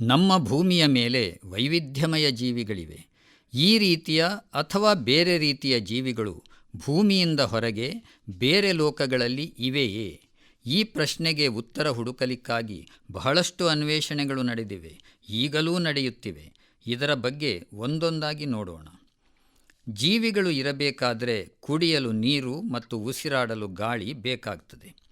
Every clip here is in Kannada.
ನಮ್ಮ ಭೂಮಿಯ ಮೇಲೆ ವೈವಿಧ್ಯಮಯ ಜೀವಿಗಳಿವೆ. ಈ ರೀತಿಯ ಅಥವಾ ಬೇರೆ ರೀತಿಯ ಜೀವಿಗಳು ಭೂಮಿಯಿಂದ ಹೊರಗೆ ಬೇರೆ ಲೋಕಗಳಲ್ಲಿ ಇವೆಯೇ? ಈ ಪ್ರಶ್ನೆಗೆ ಉತ್ತರ ಹುಡುಕಲಿಕ್ಕಾಗಿ ಬಹಳಷ್ಟು ಅನ್ವೇಷಣೆಗಳು ನಡೆದಿವೆ, ಈಗಲೂ ನಡೆಯುತ್ತಿವೆ. ಇದರ ಬಗ್ಗೆ ಒಂದೊಂದಾಗಿ ನೋಡೋಣ. ಜೀವಿಗಳು ಇರಬೇಕಾದರೆ ಕುಡಿಯಲು ನೀರು ಮತ್ತು ಉಸಿರಾಡಲು ಗಾಳಿ ಬೇಕಾಗ್ತದೆ.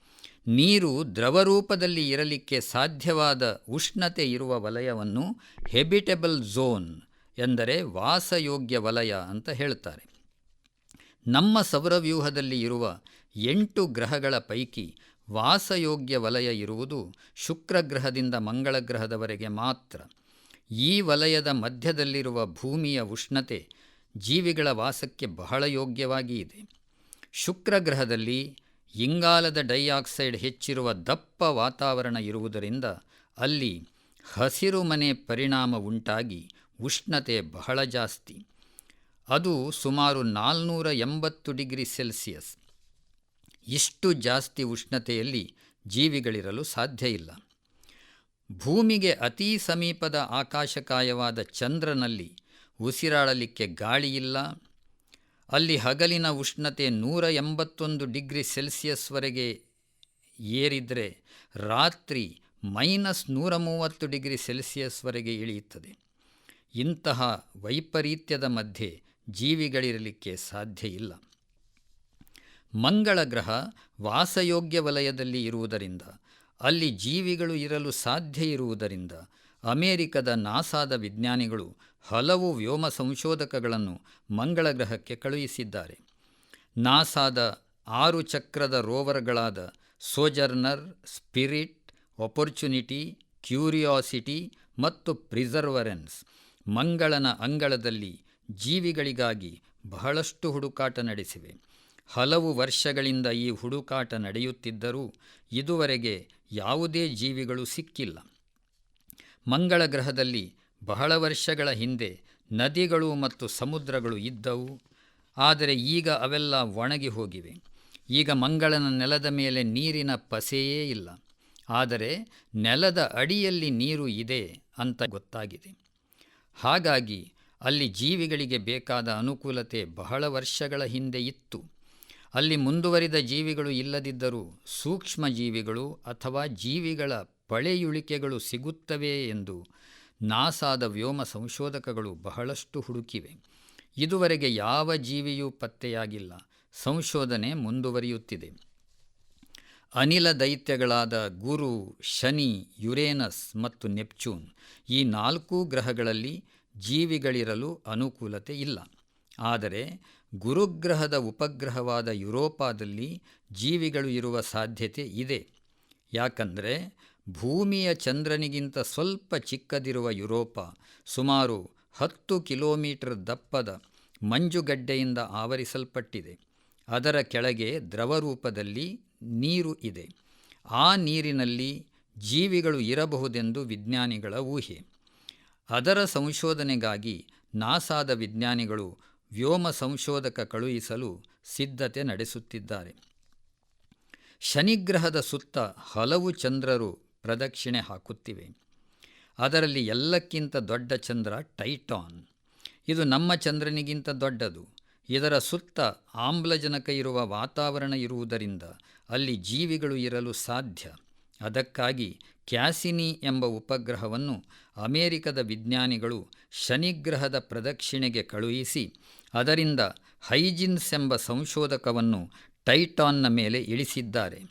ನೀರು ದ್ರವರೂಪದಲ್ಲಿ ಇರಲಿಕ್ಕೆ ಸಾಧ್ಯವಾದ ಉಷ್ಣತೆ ಇರುವ ವಲಯವನ್ನು ಹೆಬಿಟೆಬಲ್ ಝೋನ್ ಎಂದರೆ ವಾಸಯೋಗ್ಯ ವಲಯ ಅಂತ ಹೇಳ್ತಾರೆ. ನಮ್ಮ ಸೌರವ್ಯೂಹದಲ್ಲಿ ಇರುವ ಎಂಟು ಗ್ರಹಗಳ ಪೈಕಿ ವಾಸಯೋಗ್ಯ ವಲಯ ಇರುವುದು ಶುಕ್ರ ಗ್ರಹದಿಂದ ಮಂಗಳ ಗ್ರಹದವರೆಗೆ ಮಾತ್ರ. ಈ ವಲಯದ ಮಧ್ಯದಲ್ಲಿರುವ ಭೂಮಿಯ ಉಷ್ಣತೆ ಜೀವಿಗಳ ವಾಸಕ್ಕೆ ಬಹಳ ಯೋಗ್ಯವಾಗಿ ಇದೆ. ಶುಕ್ರ ಗ್ರಹದಲ್ಲಿ ಇಂಗಾಲದ ಡೈಆಕ್ಸೈಡ್ ಹೆಚ್ಚಿರುವ ದಪ್ಪ ವಾತಾವರಣ ಇರುವುದರಿಂದ ಅಲ್ಲಿ ಹಸಿರು ಮನೆ ಪರಿಣಾಮ ಉಂಟಾಗಿ ಉಷ್ಣತೆ ಬಹಳ ಜಾಸ್ತಿ. ಅದು ಸುಮಾರು ನಾಲ್ನೂರ ಎಂಬತ್ತು ಡಿಗ್ರಿ ಸೆಲ್ಸಿಯಸ್. ಇಷ್ಟು ಜಾಸ್ತಿ ಉಷ್ಣತೆಯಲ್ಲಿ ಜೀವಿಗಳಿರಲು ಸಾಧ್ಯ ಇಲ್ಲ. ಭೂಮಿಗೆ ಅತೀ ಸಮೀಪದ ಆಕಾಶಕಾಯವಾದ ಚಂದ್ರನಲ್ಲಿ ಉಸಿರಾಡಲಿಕ್ಕೆ ಗಾಳಿಯಿಲ್ಲ. ಅಲ್ಲಿ ಹಗಲಿನ ಉಷ್ಣತೆ ನೂರ ಎಂಬತ್ತೊಂದು ಡಿಗ್ರಿ ಸೆಲ್ಸಿಯಸ್ವರೆಗೆ ಏರಿದರೆ ರಾತ್ರಿ ಮೈನಸ್ ನೂರ ಮೂವತ್ತು ಡಿಗ್ರಿ ಸೆಲ್ಸಿಯಸ್ವರೆಗೆ ಇಳಿಯುತ್ತದೆ. ಇಂತಹ ವೈಪರೀತ್ಯದ ಮಧ್ಯೆ ಜೀವಿಗಳಿರಲಿಕ್ಕೆ ಸಾಧ್ಯ ಇಲ್ಲ. ಮಂಗಳ ಗ್ರಹ ವಾಸಯೋಗ್ಯ ವಲಯದಲ್ಲಿ ಇರುವುದರಿಂದ, ಅಲ್ಲಿ ಜೀವಿಗಳು ಇರಲು ಸಾಧ್ಯ ಇರುವುದರಿಂದ ಅಮೇರಿಕದ ನಾಸಾದ ವಿಜ್ಞಾನಿಗಳು ಹಲವು ವ್ಯೋಮ ಸಂಶೋಧಕಗಳನ್ನು ಮಂಗಳ ಗ್ರಹಕ್ಕೆ ಕಳುಹಿಸಿದ್ದಾರೆ. ನಾಸಾದ ಆರು ಚಕ್ರದ ರೋವರ್ಗಳಾದ ಸೋಜರ್ನರ್, ಸ್ಪಿರಿಟ್ ಆಪರ್ಚುನಿಟಿ ಕ್ಯೂರಿಯಾಸಿಟಿ ಮತ್ತು ಪ್ರಿಸರ್ವರೆನ್ಸ್ ಮಂಗಳನ ಅಂಗಳದಲ್ಲಿ ಜೀವಿಗಳಿಗಾಗಿ ಬಹಳಷ್ಟು ಹುಡುಕಾಟ ನಡೆಸಿವೆ. ಹಲವು ವರ್ಷಗಳಿಂದ ಈ ಹುಡುಕಾಟ ನಡೆಯುತ್ತಿದ್ದರೂ ಇದುವರೆಗೆ ಯಾವುದೇ ಜೀವಿಗಳು ಸಿಕ್ಕಿಲ್ಲ. ಮಂಗಳ ಗ್ರಹದಲ್ಲಿ ಬಹಳ ವರ್ಷಗಳ ಹಿಂದೆ ನದಿಗಳು ಮತ್ತು ಸಮುದ್ರಗಳು ಇದ್ದವು, ಆದರೆ ಈಗ ಅವೆಲ್ಲ ಒಣಗಿ ಹೋಗಿವೆ. ಈಗ ಮಂಗಳನ ನೆಲದ ಮೇಲೆ ನೀರಿನ ಪಸೆಯೇ ಇಲ್ಲ. ಆದರೆ ನೆಲದ ಅಡಿಯಲ್ಲಿ ನೀರು ಇದೆ ಅಂತ ಗೊತ್ತಾಗಿದೆ. ಹಾಗಾಗಿ ಅಲ್ಲಿ ಜೀವಿಗಳಿಗೆ ಬೇಕಾದ ಅನುಕೂಲತೆ ಬಹಳ ವರ್ಷಗಳ ಹಿಂದೆ ಇತ್ತು. ಅಲ್ಲಿ ಮುಂದುವರಿದ ಜೀವಿಗಳು ಇಲ್ಲದಿದ್ದರೂ ಸೂಕ್ಷ್ಮ ಜೀವಿಗಳು ಅಥವಾ ಜೀವಿಗಳ ಪಳೆಯುಳಿಕೆಗಳು ಸಿಗುತ್ತವೆ ಎಂದು ನಾಸಾದ ವ್ಯೋಮ ಸಂಶೋಧಕಗಳು ಬಹಳಷ್ಟು ಹುಡುಕಿವೆ. ಇದುವರೆಗೆ ಯಾವ ಜೀವಿಯೂ ಪತ್ತೆಯಾಗಿಲ್ಲ. ಸಂಶೋಧನೆ ಮುಂದುವರಿಯುತ್ತಿದೆ. ಅನಿಲ ದೈತ್ಯಗಳಾದ ಗುರು, ಶನಿ, ಯುರೇನಸ್ ಮತ್ತು ನೆಪ್ಚೂನ್ ಈ ನಾಲ್ಕೂ ಗ್ರಹಗಳಲ್ಲಿ ಜೀವಿಗಳಿರಲು ಅನುಕೂಲತೆ ಇಲ್ಲ. ಆದರೆ ಗುರುಗ್ರಹದ ಉಪಗ್ರಹವಾದ ಯುರೋಪಾದಲ್ಲಿ ಜೀವಿಗಳು ಇರುವ ಸಾಧ್ಯತೆ ಇದೆ. ಯಾಕಂದರೆ ಭೂಮಿಯ ಚಂದ್ರನಿಗಿಂತ ಸ್ವಲ್ಪ ಚಿಕ್ಕದಿರುವ ಯುರೋಪ ಸುಮಾರು ಹತ್ತು ಕಿಲೋಮೀಟರ್ ದಪ್ಪದ ಮಂಜುಗಡ್ಡೆಯಿಂದ ಆವರಿಸಲ್ಪಟ್ಟಿದೆ. ಅದರ ಕೆಳಗೆ ದ್ರವರೂಪದಲ್ಲಿ ನೀರು ಇದೆ. ಆ ನೀರಿನಲ್ಲಿ ಜೀವಿಗಳು ಇರಬಹುದೆಂದು ವಿಜ್ಞಾನಿಗಳ ಊಹೆ. ಅದರ ಸಂಶೋಧನೆಗಾಗಿ ನಾಸಾದ ವಿಜ್ಞಾನಿಗಳು ವ್ಯೋಮ ಸಂಶೋಧಕ ಕಳುಹಿಸಲು ಸಿದ್ಧತೆ ನಡೆಸುತ್ತಿದ್ದಾರೆ. ಶನಿಗ್ರಹದ ಸುತ್ತ ಹಲವು ಚಂದ್ರರು ಪ್ರದಕ್ಷಿಣೆ ಹಾಕುತ್ತಿವೆ. ಅದರಲ್ಲಿ ಎಲ್ಲಕ್ಕಿಂತ ದೊಡ್ಡ ಚಂದ್ರ ಟೈಟಾನ್. ಇದು ನಮ್ಮ ಚಂದ್ರನಿಗಿಂತ ದೊಡ್ಡದು. ಇದರ ಸುತ್ತ ಆಮ್ಲಜನಕ ಇರುವ ವಾತಾವರಣ ಇರುವುದರಿಂದ ಅಲ್ಲಿ ಜೀವಿಗಳು ಇರಲು ಸಾಧ್ಯ. ಅದಕ್ಕಾಗಿ ಕ್ಯಾಸಿನಿ ಎಂಬ ಉಪಗ್ರಹವನ್ನು ಅಮೆರಿಕದ ವಿಜ್ಞಾನಿಗಳು ಶನಿಗ್ರಹದ ಪ್ರದಕ್ಷಿಣೆಗೆ ಕಳುಹಿಸಿ, ಅದರಿಂದ ಹೈಜಿನ್ಸ್ ಎಂಬ ಸಂಶೋಧಕವನ್ನು ಟೈಟಾನ್ನ ಮೇಲೆ ಇಳಿಸಿದ್ದಾರೆ.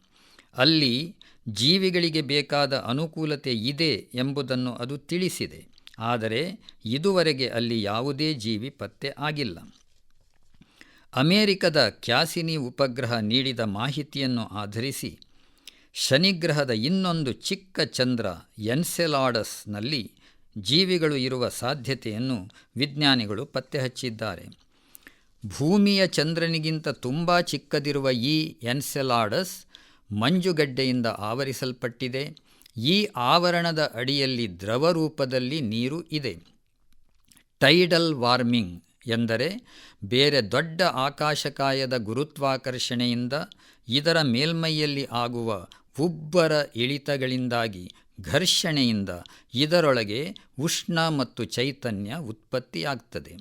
ಅಲ್ಲಿ ಜೀವಿಗಳಿಗೆ ಬೇಕಾದ ಅನುಕೂಲತೆ ಇದೆ ಎಂಬುದನ್ನು ಅದು ತಿಳಿಸಿದೆ. ಆದರೆ ಇದುವರೆಗೆ ಅಲ್ಲಿ ಯಾವುದೇ ಜೀವಿ ಪತ್ತೆ ಆಗಿಲ್ಲ. ಅಮೆರಿಕದ ಕ್ಯಾಸಿನಿ ಉಪಗ್ರಹ ನೀಡಿದ ಮಾಹಿತಿಯನ್ನು ಆಧರಿಸಿ ಶನಿಗ್ರಹದ ಇನ್ನೊಂದು ಚಿಕ್ಕ ಚಂದ್ರ ಎನ್ಸೆಲಾಡಸ್ನಲ್ಲಿ ಜೀವಿಗಳು ಇರುವ ಸಾಧ್ಯತೆಯನ್ನು ವಿಜ್ಞಾನಿಗಳು ಪತ್ತೆ ಹಚ್ಚಿದ್ದಾರೆ. ಭೂಮಿಯ ಚಂದ್ರನಿಗಿಂತ ತುಂಬ ಚಿಕ್ಕದಿರುವ ಈ ಎನ್ಸೆಲಾಡಸ್ ಮಂಜುಗಡ್ಡೆಯಿಂದ ಆವರಿಸಲ್ಪಟ್ಟಿದೆ. ಈ ಆವರಣದ ಅಡಿಯಲ್ಲಿ ದ್ರವ ರೂಪದಲ್ಲಿ ನೀರು ಇದೆ. ಟೈಡಲ್ ವಾರ್ಮಿಂಗ್ ಎಂದರೆ ಬೇರೆ ದೊಡ್ಡ ಆಕಾಶಕಾಯದ ಗುರುತ್ವಾಕರ್ಷಣೆಯಿಂದ ಇದರ ಮೇಲ್ಮೈಯಲ್ಲಿ ಆಗುವ ಉಬ್ಬರ ಇಳಿತಗಳಿಂದಾಗಿ ಘರ್ಷಣೆಯಿಂದ ಇದರೊಳಗೆ ಉಷ್ಣ ಮತ್ತು ಚೈತನ್ಯ ಉತ್ಪತ್ತಿಯಾಗ್ತದೆ.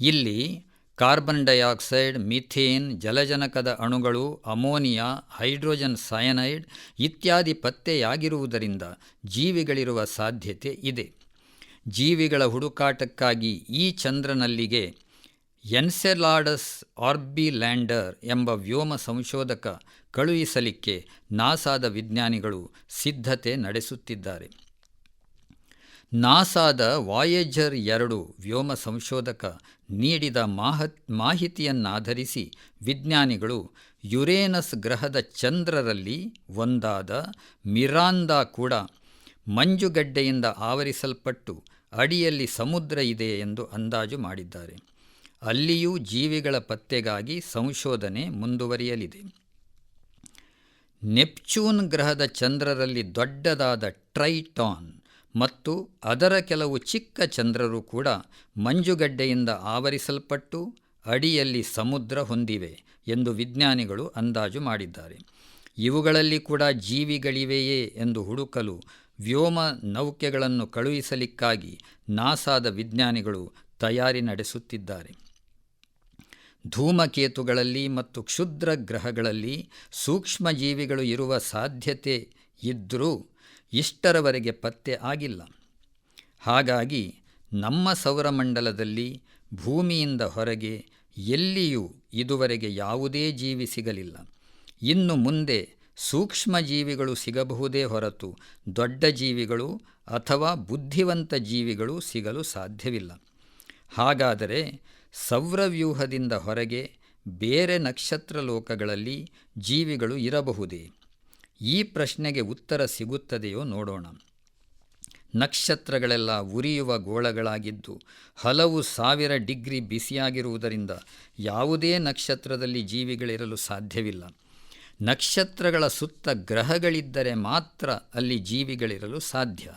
ಇಲ್ಲಿ ಕಾರ್ಬನ್ ಡೈಆಕ್ಸೈಡ್, ಮಿಥೇನ್, ಜಲಜನಕದ ಅಣುಗಳು, ಅಮೋನಿಯಾ, ಹೈಡ್ರೋಜನ್ ಸಯನೈಡ್ ಇತ್ಯಾದಿ ಪತ್ತೆಯಾಗಿರುವುದರಿಂದ ಜೀವಿಗಳಿರುವ ಸಾಧ್ಯತೆ ಇದೆ. ಜೀವಿಗಳ ಹುಡುಕಾಟಕ್ಕಾಗಿ ಈ ಚಂದ್ರನಲ್ಲಿಗೆ ಎನ್ಸೆಲಾಡಸ್ ಆರ್ಬಿ ಲ್ಯಾಂಡರ್ ಎಂಬ ವ್ಯೋಮ ಸಂಶೋಧಕ ಕಳುಹಿಸಲಿಕ್ಕೆ ನಾಸಾದ ವಿಜ್ಞಾನಿಗಳು ಸಿದ್ಧತೆ ನಡೆಸುತ್ತಿದ್ದಾರೆ. ನಾಸಾದ ವಾಯೇಜರ್ ಎರಡು ವ್ಯೋಮ ಸಂಶೋಧಕ ನೀಡಿದ ಮಾಹತ್, ಮಾಹಿತಿಯನ್ನಾಧರಿಸಿ ವಿಜ್ಞಾನಿಗಳು ಯುರೇನಸ್ ಗ್ರಹದ ಚಂದ್ರರಲ್ಲಿ ಒಂದಾದ ಮಿರಾಂದಾ ಕೂಡ ಮಂಜುಗಡ್ಡೆಯಿಂದ ಆವರಿಸಲ್ಪಟ್ಟು ಅಡಿಯಲ್ಲಿ ಸಮುದ್ರ ಇದೆ ಎಂದು ಅಂದಾಜು ಮಾಡಿದ್ದಾರೆ. ಅಲ್ಲಿಯೂ ಜೀವಿಗಳ ಪತ್ತೆಗಾಗಿ ಸಂಶೋಧನೆ ಮುಂದುವರಿಯಲಿದೆ. ನೆಪ್ಚೂನ್ ಗ್ರಹದ ಚಂದ್ರರಲ್ಲಿ ದೊಡ್ಡದಾದ ಟ್ರೈಟಾನ್ ಮತ್ತು ಅದರ ಕೆಲವು ಚಿಕ್ಕ ಚಂದ್ರರು ಕೂಡ ಮಂಜುಗಡ್ಡೆಯಿಂದ ಆವರಿಸಲ್ಪಟ್ಟು ಅಡಿಯಲ್ಲಿ ಸಮುದ್ರ ಹೊಂದಿವೆ ಎಂದು ವಿಜ್ಞಾನಿಗಳು ಅಂದಾಜು ಮಾಡಿದ್ದಾರೆ. ಇವುಗಳಲ್ಲಿ ಕೂಡ ಜೀವಿಗಳಿವೆಯೇ ಎಂದು ಹುಡುಕಲು ವ್ಯೋಮ ನೌಕೆಗಳನ್ನು ಕಳುಹಿಸಲಿಕ್ಕಾಗಿ ನಾಸಾದ ವಿಜ್ಞಾನಿಗಳು ತಯಾರಿ ನಡೆಸುತ್ತಿದ್ದಾರೆ. ಧೂಮಕೇತುಗಳಲ್ಲಿ ಮತ್ತು ಕ್ಷುದ್ರ ಗ್ರಹಗಳಲ್ಲಿ ಸೂಕ್ಷ್ಮ ಜೀವಿಗಳು ಇರುವ ಸಾಧ್ಯತೆ ಇದ್ದರೂ ಇಷ್ಟರವರೆಗೆ ಪತ್ತೆ ಆಗಿಲ್ಲ. ಹಾಗಾಗಿ ನಮ್ಮ ಸೌರಮಂಡಲದಲ್ಲಿ ಭೂಮಿಯಿಂದ ಹೊರಗೆ ಎಲ್ಲಿಯೂ ಇದುವರೆಗೆ ಯಾವುದೇ ಜೀವಿ ಸಿಗಲಿಲ್ಲ. ಇನ್ನು ಮುಂದೆ ಸೂಕ್ಷ್ಮ ಜೀವಿಗಳು ಸಿಗಬಹುದೇ ಹೊರತು ದೊಡ್ಡ ಜೀವಿಗಳು ಅಥವಾ ಬುದ್ಧಿವಂತ ಜೀವಿಗಳು ಸಿಗಲು ಸಾಧ್ಯವಿಲ್ಲ. ಹಾಗಾದರೆ ಸೌರವ್ಯೂಹದಿಂದ ಹೊರಗೆ ಬೇರೆ ನಕ್ಷತ್ರ ಲೋಕಗಳಲ್ಲಿ ಜೀವಿಗಳು ಇರಬಹುದೇ? ಈ ಪ್ರಶ್ನೆಗೆ ಉತ್ತರ ಸಿಗುತ್ತದೆಯೋ ನೋಡೋಣ. ನಕ್ಷತ್ರಗಳೆಲ್ಲ ಉರಿಯುವ ಗೋಳಗಳಾಗಿದ್ದು ಹಲವು ಸಾವಿರ ಡಿಗ್ರಿ ಬಿಸಿಯಾಗಿರುವುದರಿಂದ ಯಾವುದೇ ನಕ್ಷತ್ರದಲ್ಲಿ ಜೀವಿಗಳಿರಲು ಸಾಧ್ಯವಿಲ್ಲ. ನಕ್ಷತ್ರಗಳ ಸುತ್ತ ಗ್ರಹಗಳಿದ್ದರೆ ಮಾತ್ರ ಅಲ್ಲಿ ಜೀವಿಗಳಿರಲು ಸಾಧ್ಯ.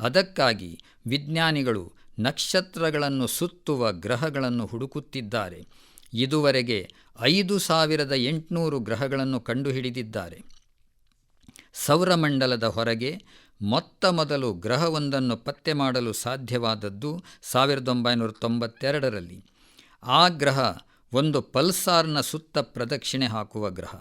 ಅದಕ್ಕಾಗಿ ವಿಜ್ಞಾನಿಗಳು ನಕ್ಷತ್ರಗಳನ್ನು ಸುತ್ತುವ ಗ್ರಹಗಳನ್ನು ಹುಡುಕುತ್ತಿದ್ದಾರೆ. ಇದುವರೆಗೆ ಐದು ಸಾವಿರದ ಎಂಟುನೂರು ಗ್ರಹಗಳನ್ನು ಕಂಡುಹಿಡಿದಿದ್ದಾರೆ. ಸೌರಮಂಡಲದ ಹೊರಗೆ ಮೊತ್ತ ಮೊದಲು ಗ್ರಹವೊಂದನ್ನು ಪತ್ತೆ ಮಾಡಲು ಸಾಧ್ಯವಾದದ್ದು ಸಾವಿರದ ಒಂಬೈನೂರ ತೊಂಬತ್ತೆರಡರಲ್ಲಿ. ಆ ಗ್ರಹ ಒಂದು ಪಲ್ಸಾರ್ನ ಸುತ್ತ ಪ್ರದಕ್ಷಿಣೆ ಹಾಕುವ ಗ್ರಹ.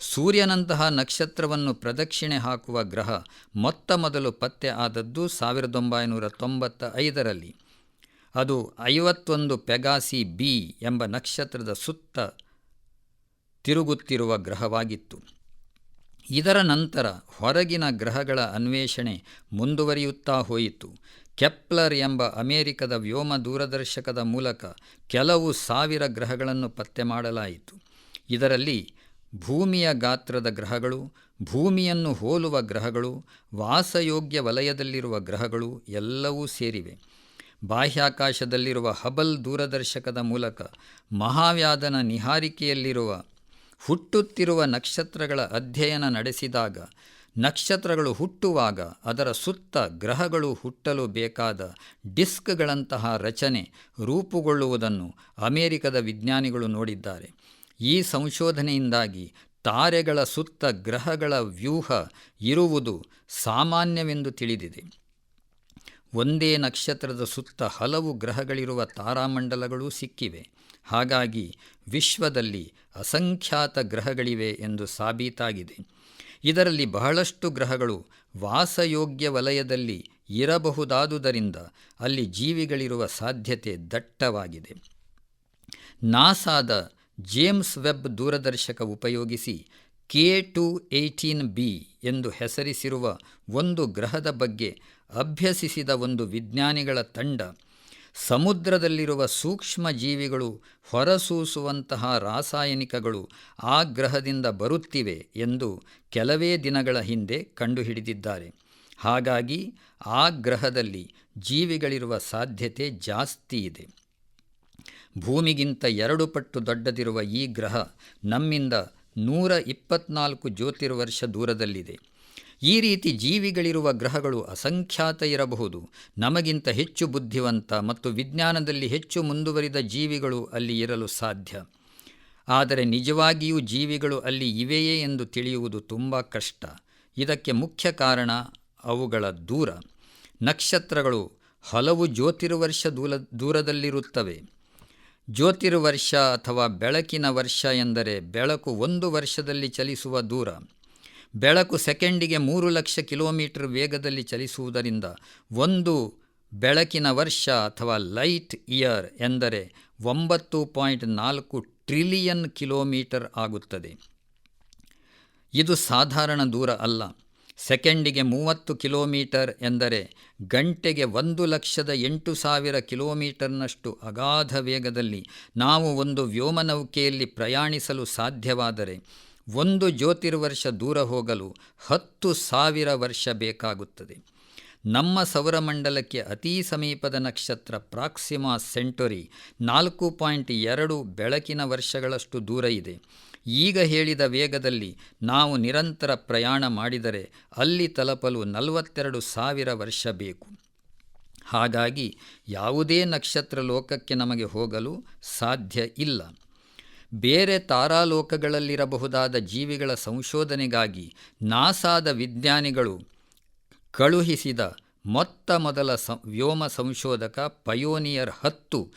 ಸೂರ್ಯನಂತಹ ನಕ್ಷತ್ರವನ್ನು ಪ್ರದಕ್ಷಿಣೆ ಹಾಕುವ ಗ್ರಹ ಮೊತ್ತ ಮೊದಲು ಪತ್ತೆ ಆದದ್ದು ಸಾವಿರದ ಒಂಬೈನೂರ ತೊಂಬತ್ತ ಐದರಲ್ಲಿ ಅದು ಐವತ್ತೊಂದು ಪೆಗಾಸಿ ಬಿ ಎಂಬ ನಕ್ಷತ್ರದ ಸುತ್ತ ತಿರುಗುತ್ತಿರುವ ಗ್ರಹವಾಗಿತ್ತು. ಇದರ ನಂತರ ಹೊರಗಿನ ಗ್ರಹಗಳ ಅನ್ವೇಷಣೆ ಮುಂದುವರಿಯುತ್ತಾ ಹೋಯಿತು. ಕೆಪ್ಲರ್ ಎಂಬ ಅಮೆರಿಕದ ವ್ಯೋಮ ದೂರದರ್ಶಕದ ಮೂಲಕ ಕೆಲವು ಸಾವಿರ ಗ್ರಹಗಳನ್ನು ಪತ್ತೆ ಮಾಡಲಾಯಿತು. ಇದರಲ್ಲಿ ಭೂಮಿಯ ಗಾತ್ರದ ಗ್ರಹಗಳು, ಭೂಮಿಯನ್ನು ಹೋಲುವ ಗ್ರಹಗಳು, ವಾಸಯೋಗ್ಯ ವಲಯದಲ್ಲಿರುವ ಗ್ರಹಗಳು ಎಲ್ಲವೂ ಸೇರಿವೆ. ಬಾಹ್ಯಾಕಾಶದಲ್ಲಿರುವ ಹಬಲ್ ದೂರದರ್ಶಕದ ಮೂಲಕ ಮಹಾವ್ಯಾದನ ನಿಹಾರಿಕೆಯಲ್ಲಿರುವ ಹುಟ್ಟುತ್ತಿರುವ ನಕ್ಷತ್ರಗಳ ಅಧ್ಯಯನ ನಡೆಸಿದಾಗ, ನಕ್ಷತ್ರಗಳು ಹುಟ್ಟುವಾಗ ಅದರ ಸುತ್ತ ಗ್ರಹಗಳು ಹುಟ್ಟಲು ಬೇಕಾದ ಡಿಸ್ಕ್ಗಳಂತಹ ರಚನೆ ರೂಪುಗೊಳ್ಳುವುದನ್ನು ಅಮೆರಿಕದ ವಿಜ್ಞಾನಿಗಳು ನೋಡಿದ್ದಾರೆ. ಈ ಸಂಶೋಧನೆಯಿಂದಾಗಿ ತಾರೆಗಳ ಸುತ್ತ ಗ್ರಹಗಳ ವ್ಯೂಹ ಇರುವುದು ಸಾಮಾನ್ಯವೆಂದು ತಿಳಿದಿದೆ. ಒಂದೇ ನಕ್ಷತ್ರದ ಸುತ್ತ ಹಲವು ಗ್ರಹಗಳಿರುವ ತಾರಾಮಂಡಲಗಳೂ ಸಿಕ್ಕಿವೆ. ಹಾಗಾಗಿ ವಿಶ್ವದಲ್ಲಿ ಅಸಂಖ್ಯಾತ ಗ್ರಹಗಳಿವೆ ಎಂದು ಸಾಬೀತಾಗಿದೆ. ಇದರಲ್ಲಿ ಬಹಳಷ್ಟು ಗ್ರಹಗಳು ವಾಸಯೋಗ್ಯ ವಲಯದಲ್ಲಿ ಇರಬಹುದಾದುದರಿಂದ ಅಲ್ಲಿ ಜೀವಿಗಳಿರುವ ಸಾಧ್ಯತೆ ದಟ್ಟವಾಗಿದೆ. ನಾಸಾದ ಜೇಮ್ಸ್ ವೆಬ್ ದೂರದರ್ಶಕ ಉಪಯೋಗಿಸಿ ಕೆ ಟು ಏಯ್ಟೀನ್ ಬಿ ಎಂದು ಹೆಸರಿಸಿರುವ ಒಂದು ಗ್ರಹದ ಬಗ್ಗೆ ಅಭ್ಯಸಿಸಿದ ಒಂದು ವಿಜ್ಞಾನಿಗಳ ತಂಡ, ಸಮುದ್ರದಲ್ಲಿರುವ ಸೂಕ್ಷ್ಮ ಜೀವಿಗಳು ಹೊರಸೂಸುವಂತಹ ರಾಸಾಯನಿಕಗಳು ಆ ಗ್ರಹದಿಂದ ಬರುತ್ತಿವೆ ಎಂದು ಕೆಲವೇ ದಿನಗಳ ಹಿಂದೆ ಕಂಡುಹಿಡಿದಿದ್ದಾರೆ. ಹಾಗಾಗಿ ಆ ಗ್ರಹದಲ್ಲಿ ಜೀವಿಗಳಿರುವ ಸಾಧ್ಯತೆ ಜಾಸ್ತಿ ಇದೆ. ಭೂಮಿಗಿಂತ ಎರಡು ಪಟ್ಟು ದೊಡ್ಡದಿರುವ ಈ ಗ್ರಹ ನಮ್ಮಿಂದ ನೂರ ಇಪ್ಪತ್ನಾಲ್ಕು ಜ್ಯೋತಿರ್ವರ್ಷ ದೂರದಲ್ಲಿದೆ. ಈ ರೀತಿ ಜೀವಿಗಳಿರುವ ಗ್ರಹಗಳು ಅಸಂಖ್ಯಾತ ಇರಬಹುದು. ನಮಗಿಂತ ಹೆಚ್ಚು ಬುದ್ಧಿವಂತ ಮತ್ತು ವಿಜ್ಞಾನದಲ್ಲಿ ಹೆಚ್ಚು ಮುಂದುವರಿದ ಜೀವಿಗಳು ಅಲ್ಲಿ ಇರಲು ಸಾಧ್ಯ. ಆದರೆ ನಿಜವಾಗಿಯೂ ಜೀವಿಗಳು ಅಲ್ಲಿ ಇವೆಯೇ ಎಂದು ತಿಳಿಯುವುದು ತುಂಬ ಕಷ್ಟ. ಇದಕ್ಕೆ ಮುಖ್ಯ ಕಾರಣ ಅವುಗಳ ದೂರ. ನಕ್ಷತ್ರಗಳು ಹಲವು ಜ್ಯೋತಿರ್ವರ್ಷ ದೂರ ದೂರದಲ್ಲಿರುತ್ತವೆ. ಜ್ಯೋತಿರ್ವರ್ಷ ಅಥವಾ ಬೆಳಕಿನ ವರ್ಷ ಎಂದರೆ ಬೆಳಕು ಒಂದು ವರ್ಷದಲ್ಲಿ ಚಲಿಸುವ ದೂರ. ಬೆಳಕು ಸೆಕೆಂಡಿಗೆ ಮೂರು ಲಕ್ಷ ಕಿಲೋಮೀಟರ್ ವೇಗದಲ್ಲಿ ಚಲಿಸುವುದರಿಂದ ಒಂದು ಬೆಳಕಿನ ವರ್ಷ ಅಥವಾ ಲೈಟ್ ಇಯರ್ ಎಂದರೆ ಒಂಬತ್ತು ಪಾಯಿಂಟ್ ನಾಲ್ಕು ಟ್ರಿಲಿಯನ್ ಕಿಲೋಮೀಟರ್ ಆಗುತ್ತದೆ. ಇದು ಸಾಧಾರಣ ದೂರ ಅಲ್ಲ. ಸೆಕೆಂಡಿಗೆ ಮೂವತ್ತು ಕಿಲೋಮೀಟರ್ ಎಂದರೆ ಗಂಟೆಗೆ ಒಂದು ಲಕ್ಷದ ಎಂಟು ಸಾವಿರ ಕಿಲೋಮೀಟರ್ನಷ್ಟು ಅಗಾಧ ವೇಗದಲ್ಲಿ ನಾವು ಒಂದು ವ್ಯೋಮನೌಕೆಯಲ್ಲಿ ಪ್ರಯಾಣಿಸಲು ಸಾಧ್ಯವಾದರೆ ಒಂದು ಜ್ಯೋತಿರ್ವರ್ಷ ದೂರ ಹೋಗಲು ಹತ್ತು ಸಾವಿರ ವರ್ಷ ಬೇಕಾಗುತ್ತದೆ. ನಮ್ಮ ಸೌರಮಂಡಲಕ್ಕೆ ಅತೀ ಸಮೀಪದ ನಕ್ಷತ್ರ ಪ್ರಾಕ್ಸಿಮಾ ಸೆಂಟೊರಿ ನಾಲ್ಕು ಪಾಯಿಂಟ್ ಎರಡು ಬೆಳಕಿನ ವರ್ಷಗಳಷ್ಟು ದೂರ ಇದೆ. ಈಗ ಹೇಳಿದ ವೇಗದಲ್ಲಿ ನಾವು ನಿರಂತರ ಪ್ರಯಾಣ ಮಾಡಿದರೆ ಅಲ್ಲಿ ತಲುಪಲು ನಲವತ್ತೆರಡು ಸಾವಿರ ವರ್ಷ ಬೇಕು. ಹಾಗಾಗಿ ಯಾವುದೇ ನಕ್ಷತ್ರ ಲೋಕಕ್ಕೆ ನಮಗೆ ಹೋಗಲು ಸಾಧ್ಯ ಇಲ್ಲ. ಬೇರೆ ತಾರಾಲೋಕಗಳಲ್ಲಿರಬಹುದಾದ ಜೀವಿಗಳ ಸಂಶೋಧನೆಗಾಗಿ ನಾಸಾದ ವಿಜ್ಞಾನಿಗಳು ಕಳುಹಿಸಿದ ಮೊತ್ತ ಮೊದಲ ಸ, ವ್ಯೋಮ ಸಂಶೋಧಕ ಪಯೋನಿಯರ್ ಹತ್ತು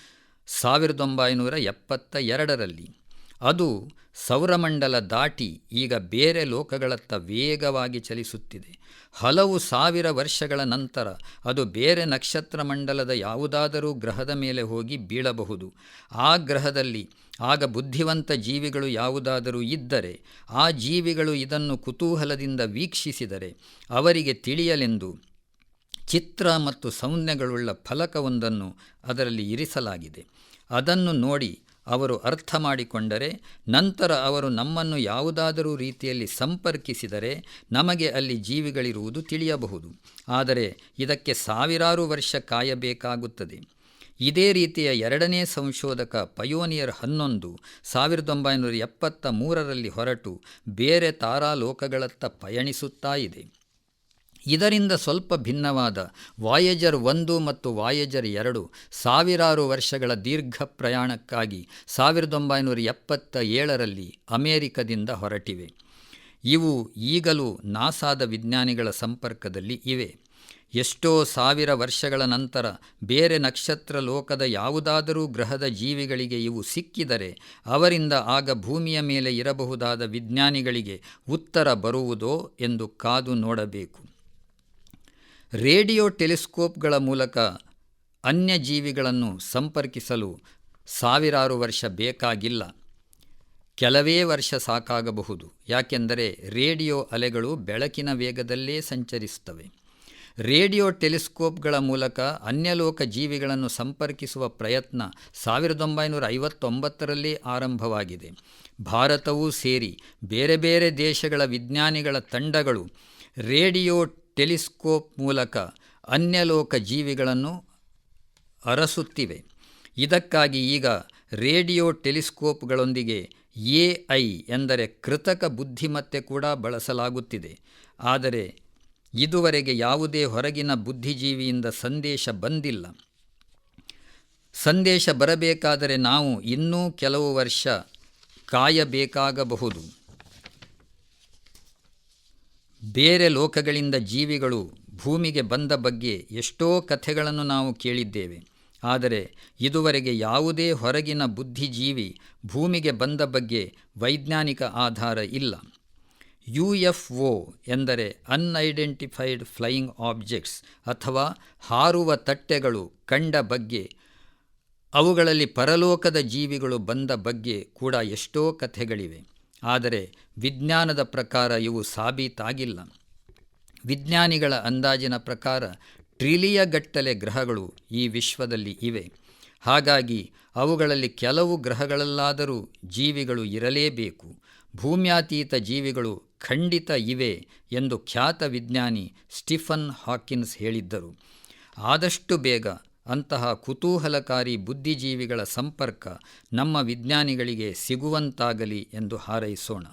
ಸಾವಿರದ ಒಂಬೈನೂರ ಎಪ್ಪತ್ತ ಎರಡರಲ್ಲಿ. ಅದು ಸೌರಮಂಡಲ ದಾಟಿ ಈಗ ಬೇರೆ ಲೋಕಗಳತ್ತ ವೇಗವಾಗಿ ಚಲಿಸುತ್ತಿದೆ. ಹಲವು ಸಾವಿರ ವರ್ಷಗಳ ನಂತರ ಅದು ಬೇರೆ ನಕ್ಷತ್ರ ಮಂಡಲದ ಯಾವುದಾದರೂ ಗ್ರಹದ ಮೇಲೆ ಹೋಗಿ ಬೀಳಬಹುದು. ಆ ಗ್ರಹದಲ್ಲಿ ಆಗ ಬುದ್ಧಿವಂತ ಜೀವಿಗಳು ಯಾವುದಾದರೂ ಇದ್ದರೆ, ಆ ಜೀವಿಗಳು ಇದನ್ನು ಕುತೂಹಲದಿಂದ ವೀಕ್ಷಿಸಿದರೆ, ಅವರಿಗೆ ತಿಳಿಯಲೆಂದು ಚಿತ್ರ ಮತ್ತು ಸೌಮ್ಯಗಳುಳ್ಳ ಫಲಕವೊಂದನ್ನು ಅದರಲ್ಲಿ ಇರಿಸಲಾಗಿದೆ. ಅದನ್ನು ನೋಡಿ ಅವರು ಅರ್ಥ ಮಾಡಿಕೊಂಡರೆ, ನಂತರ ಅವರು ನಮ್ಮನ್ನು ಯಾವುದಾದರೂ ರೀತಿಯಲ್ಲಿ ಸಂಪರ್ಕಿಸಿದರೆ ನಮಗೆ ಅಲ್ಲಿ ಜೀವಿಗಳಿರುವುದು ತಿಳಿಯಬಹುದು. ಆದರೆ ಇದಕ್ಕೆ ಸಾವಿರಾರು ವರ್ಷ ಕಾಯಬೇಕಾಗುತ್ತದೆ. ಇದೇ ರೀತಿಯ ಎರಡನೇ ಸಂಶೋಧಕ ಪಯೋನಿಯರ್ ಹನ್ನೊಂದು ಸಾವಿರದ ಒಂಬೈನೂರ ಎಪ್ಪತ್ತ ಮೂರರಲ್ಲಿ ಹೊರಟು ಬೇರೆ ತಾರಾಲೋಕಗಳತ್ತ ಪಯಣಿಸುತ್ತಾ ಇದೆ. ಇದರಿಂದ ಸ್ವಲ್ಪ ಭಿನ್ನವಾದ ವಾಯೇಜರ್ ಒಂದು ಮತ್ತು ವಾಯೇಜರ್ ಎರಡು ಸಾವಿರಾರು ವರ್ಷಗಳ ದೀರ್ಘ ಪ್ರಯಾಣಕ್ಕಾಗಿ ಸಾವಿರದ ಒಂಬೈನೂರ ಎಪ್ಪತ್ತ ಏಳರಲ್ಲಿ ಅಮೇರಿಕದಿಂದ ಹೊರಟಿವೆ. ಇವು ಈಗಲೂ ನಾಸಾದ ವಿಜ್ಞಾನಿಗಳ ಸಂಪರ್ಕದಲ್ಲಿ ಇವೆ. ಎಷ್ಟೋ ಸಾವಿರ ವರ್ಷಗಳ ನಂತರ ಬೇರೆ ನಕ್ಷತ್ರ ಲೋಕದ ಯಾವುದಾದರೂ ಗ್ರಹದ ಜೀವಿಗಳಿಗೆ ಇವು ಸಿಕ್ಕಿದರೆ ಅವರಿಂದ ಆಗ ಭೂಮಿಯ ಮೇಲೆ ಇರಬಹುದಾದ ವಿಜ್ಞಾನಿಗಳಿಗೆ ಉತ್ತರ ಬರುವುದೋ ಎಂದು ಕಾದು ನೋಡಬೇಕು. ರೇಡಿಯೋ ಟೆಲಿಸ್ಕೋಪ್ಗಳ ಮೂಲಕ ಅನ್ಯ ಜೀವಿಗಳನ್ನು ಸಂಪರ್ಕಿಸಲು ಸಾವಿರಾರು ವರ್ಷ ಬೇಕಾಗಿಲ್ಲ. ಕೆಲವೇ ವರ್ಷ ಸಾಕಾಗಬಹುದು. ಯಾಕೆಂದರೆ ರೇಡಿಯೋ ಅಲೆಗಳು ಬೆಳಕಿನ ವೇಗದಲ್ಲೇ ಸಂಚರಿಸುತ್ತವೆ. ರೇಡಿಯೋ ಟೆಲಿಸ್ಕೋಪ್ಗಳ ಮೂಲಕ ಅನ್ಯಲೋಕ ಜೀವಿಗಳನ್ನು ಸಂಪರ್ಕಿಸುವ ಪ್ರಯತ್ನ ಸಾವಿರದ ಒಂಬೈನೂರ ಐವತ್ತೊಂಬತ್ತರಲ್ಲಿ ಆರಂಭವಾಗಿದೆ. ಭಾರತವೂ ಸೇರಿ ಬೇರೆ ಬೇರೆ ದೇಶಗಳ ವಿಜ್ಞಾನಿಗಳ ತಂಡಗಳು ರೇಡಿಯೋ ಟೆಲಿಸ್ಕೋಪ್ ಮೂಲಕ ಅನ್ಯಲೋಕ ಜೀವಿಗಳನ್ನು ಅರಸುತ್ತಿವೆ. ಇದಕ್ಕಾಗಿ ಈಗ ರೇಡಿಯೋ ಟೆಲಿಸ್ಕೋಪ್ಗಳೊಂದಿಗೆ ಎ ಐ ಎಂದರೆ ಕೃತಕ ಬುದ್ಧಿಮತ್ತೆ ಕೂಡ ಬಳಸಲಾಗುತ್ತಿದೆ. ಆದರೆ ಇದುವರೆಗೆ ಯಾವುದೇ ಹೊರಗಿನ ಬುದ್ಧಿಜೀವಿಯಿಂದ ಸಂದೇಶ ಬಂದಿಲ್ಲ. ಸಂದೇಶ ಬರಬೇಕಾದರೆ ನಾವು ಇನ್ನೂ ಕೆಲವು ವರ್ಷ ಕಾಯಬೇಕಾಗಬಹುದು. ಬೇರೆ ಲೋಕಗಳಿಂದ ಜೀವಿಗಳು ಭೂಮಿಗೆ ಬಂದ ಬಗ್ಗೆ ಎಷ್ಟೋ ಕಥೆಗಳನ್ನು ನಾವು ಕೇಳಿದ್ದೇವೆ. ಆದರೆ ಇದುವರೆಗೆ ಯಾವುದೇ ಹೊರಗಿನ ಬುದ್ಧಿಜೀವಿ ಭೂಮಿಗೆ ಬಂದ ಬಗ್ಗೆ ವೈಜ್ಞಾನಿಕ ಆಧಾರ ಇಲ್ಲ. ಯು ಎಫ್ ಒ ಎಂದರೆ ಅನ್ಐಡೆಂಟಿಫೈಡ್ ಫ್ಲೈಯಿಂಗ್ ಆಬ್ಜೆಕ್ಟ್ಸ್ ಅಥವಾ ಹಾರುವ ತಟ್ಟೆಗಳು ಕಂಡ ಬಗ್ಗೆ, ಅವುಗಳಲ್ಲಿ ಪರಲೋಕದ ಜೀವಿಗಳು ಬಂದ ಬಗ್ಗೆ ಕೂಡ ಎಷ್ಟೋ ಕಥೆಗಳಿವೆ. ಆದರೆ ವಿಜ್ಞಾನದ ಪ್ರಕಾರ ಇವು ಸಾಬೀತಾಗಿಲ್ಲ. ವಿಜ್ಞಾನಿಗಳ ಅಂದಾಜಿನ ಪ್ರಕಾರ ಟ್ರಿಲಿಯಗಟ್ಟಲೆ ಗ್ರಹಗಳು ಈ ವಿಶ್ವದಲ್ಲಿ ಇವೆ. ಹಾಗಾಗಿ ಅವುಗಳಲ್ಲಿ ಕೆಲವು ಗ್ರಹಗಳಲ್ಲಾದರೂ ಜೀವಿಗಳು ಇರಲೇಬೇಕು. ಭೂಮ್ಯಾತೀತ ಜೀವಿಗಳು ಖಂಡಿತ ಇವೆ ಎಂದು ಖ್ಯಾತ ವಿಜ್ಞಾನಿ ಸ್ಟಿಫನ್ ಹಾಕಿನ್ಸ್ ಹೇಳಿದ್ದರು. ಆದಷ್ಟು ಬೇಗ ಅಂತಹ ಕುತೂಹಲಕಾರಿ ಬುದ್ಧಿಜೀವಿಗಳ ಸಂಪರ್ಕ ನಮ್ಮ ವಿಜ್ಞಾನಿಗಳಿಗೆ ಸಿಗುವಂತಾಗಲಿ ಎಂದು ಹಾರೈಸೋಣ.